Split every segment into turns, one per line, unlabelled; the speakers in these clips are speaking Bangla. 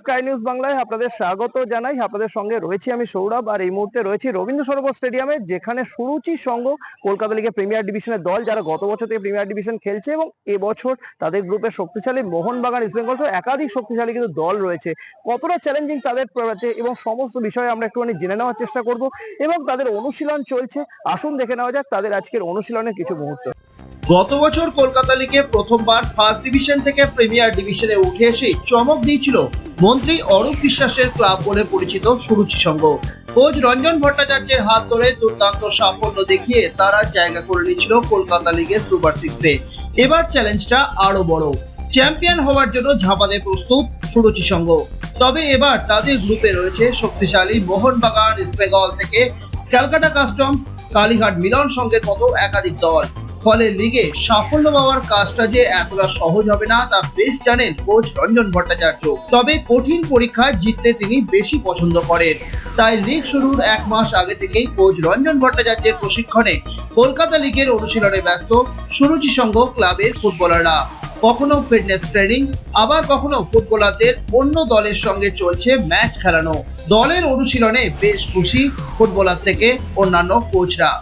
স্কাই নিউজ বাংলায় আপনাদের স্বাগত জানাই। আপনাদের সঙ্গে রয়েছি আমি সৌরভ আর এই মুহূর্তে রয়েছি রবীন্দ্র সরোবর স্টেডিয়ামে, যেখানে সুরুচি সংঘ কলকাতা লিগের প্রিমিয়ার ডিভিশনের দল, যারা গত বছর থেকে প্রিমিয়ার ডিভিশন খেলছে এবং এবছর তাদের গ্রুপে শক্তিশালী মোহনবাগান ইস্ট বেঙ্গল সহ একাধিক শক্তিশালী কিন্তু দল রয়েছে। কতটা চ্যালেঞ্জিং তাদের এবং সমস্ত বিষয়ে আমরা একটুখানি জেনে নেওয়ার চেষ্টা করব এবং তাদের অনুশীলন চলছে। আসুন দেখে নেওয়া যাক তাদের আজকের অনুশীলনের কিছু মুহূর্ত।
গত বছর কলকাতা লিগে প্রথমবার ফার্স্ট ডিভিশন থেকে প্রিমিয়ার ডিভিশনে উঠে এসে চমক দিয়েছিল মন্ত্রী অরূপ বিশ্বাসের ক্লাব বলে পরিচিত সুরুচি সংঘ। কোচ রঞ্জন ভট্টাচার্যের হাত ধরে দুর্দান্ত সাফল্য দেখিয়ে তারা জায়গা করে নিয়েছিল কলকাতা লিগের সুপার সিক্সে। এবার চ্যালেঞ্জটা আরও বড়। চ্যাম্পিয়ন হওয়ার জন্য ঝাঁপাতে প্রস্তুত সুরুচি সংঘ। তবে এবার তাদের গ্রুপে রয়েছে শক্তিশালী মোহনবাগান ইস্টবেঙ্গল থেকে ক্যালকাটা কাস্টমস, কালীঘাট মিলন সংঘের মতো একাধিক দল। ফলে লিগে সাফল্য পাওয়ার কাজটা যে এতটা সহজ হবে না, তা বেশ জানেন কোচ রঞ্জন ভট্টাচার্য। তবে কঠিন পরীক্ষায় জিততে তিনি বেশি পছন্দ করেন। তাই লিগ শুরুর এক মাস আগে থেকেই কোচ রঞ্জন ভট্টাচার্যের প্রশিক্ষণে কলকাতা লিগের অনুশীলনে ব্যস্ত সুরুচি সংঘ ক্লাবের ফুটবলাররা। কখনো ফিটনেস ট্রেনিং, আবার কখনো ফুটবলারদের অন্য দলের সঙ্গে চলছে ম্যাচ খেলানো। দলের অনুশীলনে বেশ খুশি ফুটবলার থেকে অন্যান্য কোচরা।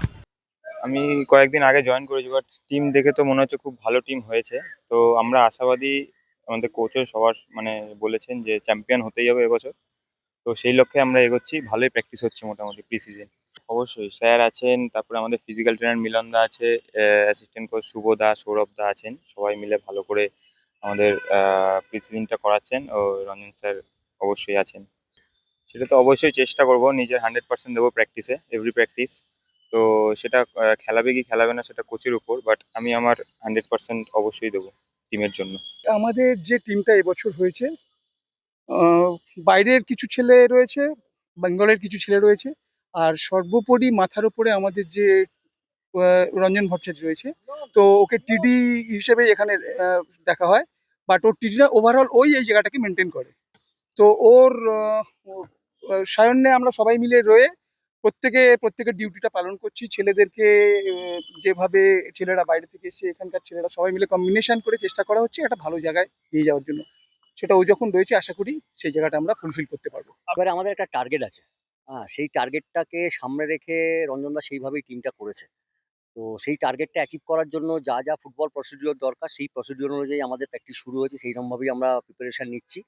আমি কয়েকদিন আগে জয়েন করেছি বাট টিম দেখে তো মনে হচ্ছে খুব ভালো টিম হয়েছে। তো আমরা আশাবাদী আমাদের কোচও সবার মানে বলেছেন যে চ্যাম্পিয়ন হতেই হবে এবছর। তো সেই লক্ষ্যে আমরা এগোচ্ছি, ভালোই প্র্যাকটিস হচ্ছে মোটামুটি প্রি সিজন অবশ্যই স্যার আছেন, তারপরে আমাদের ফিজিক্যাল ট্রেনার মিলন দা আছে অ্যাসিস্ট্যান্ট কোচ শুভ দা, সৌরভ দা আছেন, সবাই মিলে ভালো করে আমাদের প্রি সিজনটা করাচ্ছেন ও রঞ্জন স্যার অবশ্যই আছেন। সেটা তো অবশ্যই চেষ্টা করব, নিজের হান্ড্রেড পার্সেন্ট দেবো প্র্যাকটিসে এভরি প্র্যাকটিস তো সেটা খেলাবে কি খেলাবে না সেটা কোচের উপর বাট আমি আমার হান্ড্রেড পার্সেন্ট অবশ্যই দেবো টিমের জন্য।
আমাদের যে টিমটা এবছর হয়েছে বাইরের কিছু ছেলে রয়েছে, বেঙ্গলের কিছু ছেলে রয়েছে, আর সর্বোপরি মাথার উপরে আমাদের যে রঞ্জন ভট্টাচার্য রয়েছে, তো ওকে টিডি হিসেবে এখানে দেখা হয় বাট ওর টিডিটা ওভারঅল ওই, এই জায়গাটাকে মেনটেন করে। তো ওর সায়ন্যে আমরা সবাই মিলে রয়ে প্রত্যেকে, প্রত্যেকের ডিউটিটা পালন করছি। ছেলেদেরকে যেভাবে ছেলেরা বাইরে থেকে এসে এখানকার ছেলেরা সবাই মিলে কম্বিনেশন করে চেষ্টা করা হচ্ছে একটা ভালো জায়গায় নিয়ে যাওয়ার জন্য। সেটা ও যখন রয়েছে, আশা করি সেই জায়গাটা আমরা ফুলফিল করতে পারব।
এবারে আমাদের একটা টার্গেট আছে। হ্যাঁ সেই টার্গেটটাকে সামনে রেখে রঞ্জনদা সেইভাবেই টিমটা করেছে। তো সেই টার্গেটটা অ্যাচিভ করার জন্য যা যা ফুটবল প্রসিডিওর দরকার, সেই প্রসিডিওর অনুযায়ী আমাদের প্র্যাকটিস শুরু হয়েছে। সেইরকমভাবেই আমরা প্রিপারেশন নিচ্ছি।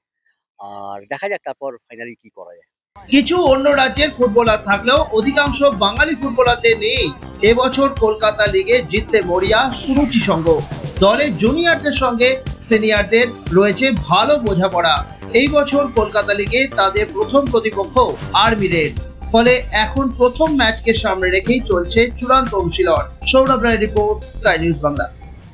আর দেখা যাক তারপর ফাইনালি কি করা যায়।
কিছু অন্য রাজ্যের ফুটবলার থাকলেও অধিকাংশ বাঙালি ফুটবলারদের নেই এবছর কলকাতা লিগে জিততে মরিয়া সুরুচি সংঘ। দলে জুনিয়রদের সঙ্গে সিনিয়রদের রয়েছে ভালো বোঝাপড়া। এই বছর কলকাতা লিগে তাদের প্রথম প্রতিপক্ষ আর্মি রেড ফলে এখন প্রথম ম্যাচকে সামনে রেখেই চলছে চূড়ান্ত অনুশীলন। Sourav Ray report sky news Bangla